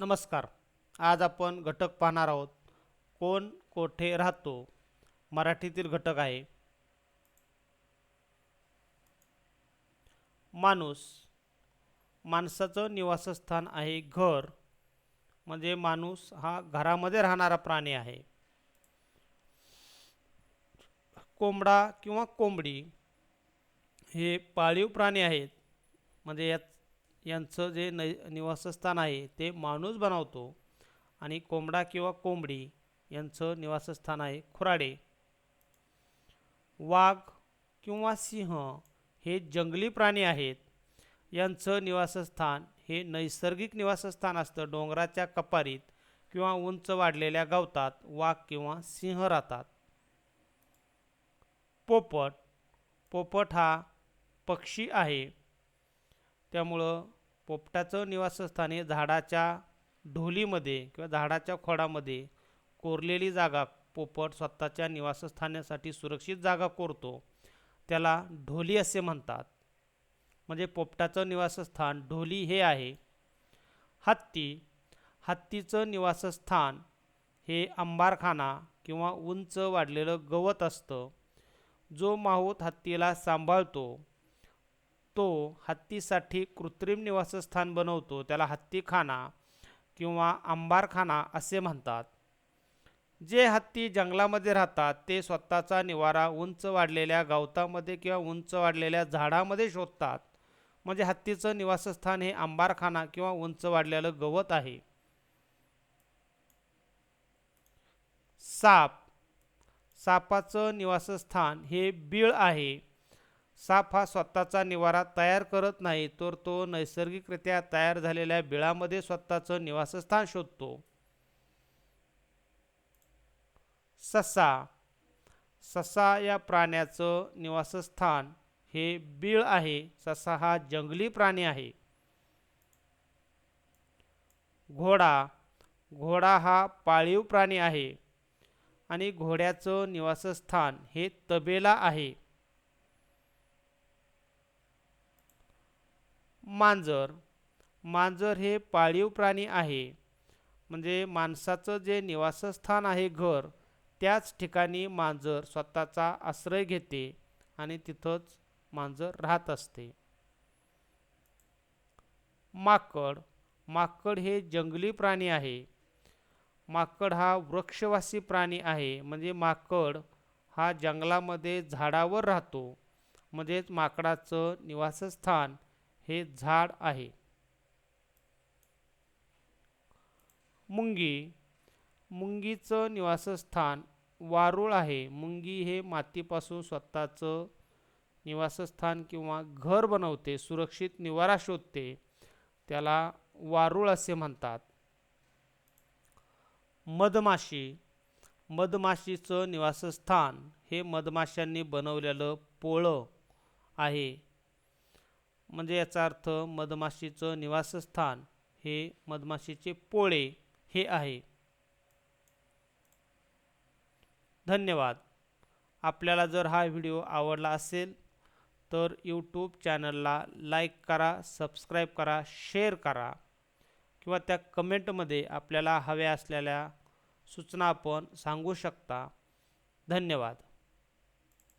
नमस्कार. आज आपण घटक पाहणार आहोत. कोण कोठे राहतो? मराठीतील घटक आहे. माणूस. माणसाचं निवासस्थान आहे घर. म्हणजे माणूस हा घरामध्ये राहणारा प्राणी आहे. कोंबडा किंवा कोंबडी हे पाळीव प्राणी आहेत. म्हणजे यात यांचं जे नै निवासस्थान आहे ते माणूस बनवतो आणि कोंबडा किंवा कोंबडी यांचं निवासस्थान आहे खुराडे. वाघ किंवा सिंह हे जंगली प्राणी आहेत. यांचं निवासस्थान हे नैसर्गिक निवासस्थान असतं. डोंगराच्या कपारीत किंवा उंच वाढलेल्या गवतात वाघ किंवा सिंह राहतात. पोपट पोपट हा पक्षी आहे. त्यामुळं पोपटाचं निवासस्थान हे झाडाच्या ढोलीमध्ये किंवा झाडाच्या खोडामध्ये कोरलेली जागा पोपट स्वतःच्या निवासस्थानासाठी सुरक्षित जागा कोरतो. त्याला ढोली असे म्हणतात. म्हणजे पोपटाचं निवासस्थान ढोली हे आहे. हत्ती हत्तीचं निवासस्थान हे अंबारखाना किंवा उंच वाढलेलं गवत असतं. जो माहूत हत्तीला सांभाळतो. तो हत्तीसाठी कृत्रिम निवासस्थान बनवतो. त्याला हत्तीखाना किंवा आंबारखाना असे म्हणतात. जे हत्ती जंगलामध्ये राहतात ते स्वतःचा निवारा उंच वाढलेल्या गवतामध्ये किंवा उंच वाढलेल्या झाडामध्ये शोधतात. म्हणजे हत्तीचं निवासस्थान हे अंबारखाना किंवा उंच वाढलेलं गवत आहे. साप. सापाचं निवासस्थान हे बीळ आहे. साप हा स्वतःचा निवारा तयार करत नाही तर तो नैसर्गिकरित्या तयार झालेल्या बिळामध्ये स्वतःचं निवासस्थान शोधतो. ससा. ससा या प्राण्याचं निवासस्थान हे बीळ आहे. ससा हा जंगली प्राणी आहे. घोडा. घोडा हा पाळीव प्राणी आहे आणि घोड्याचं निवासस्थान हे तबेला आहे. मांजर. मांजर हे पाळीव प्राणी आहे. म्हणजे माणसाचं जे निवासस्थान आहे घर त्याच ठिकाणी मांजर स्वतःचा आश्रय घेते आणि तिथंच मांजर राहत असते. माकड. माकड हे जंगली प्राणी आहे. माकड हा वृक्षवासी प्राणी आहे. म्हणजे माकड हा जंगलामध्ये झाडावर राहतो. म्हणजेच माकडाचं निवासस्थान हे झाड आहे. मुंगी मुंगीचं निवासस्थान वारूळ आहे. मुंगी हे मातीपासून स्वतःचं निवासस्थान किंवा घर बनवते सुरक्षित निवारा शोधते. त्याला वारूळ असे म्हणतात. मधमाशी मधमाशीचं निवासस्थान हे मधमाशांनी बनवलेलं पोळं आहे. म्हणजे याचा अर्थ मधमाशीचं निवासस्थान हे मधमाशीचे पोळे हे आहे. धन्यवाद. आपल्याला जर हा व्हिडिओ आवडला असेल तर यूट्यूब चॅनलला लाईक करा सबस्क्राईब करा शेअर करा किंवा त्या कमेंटमध्ये आपल्याला हव्या असलेल्या सूचना आपण सांगू शकता. धन्यवाद.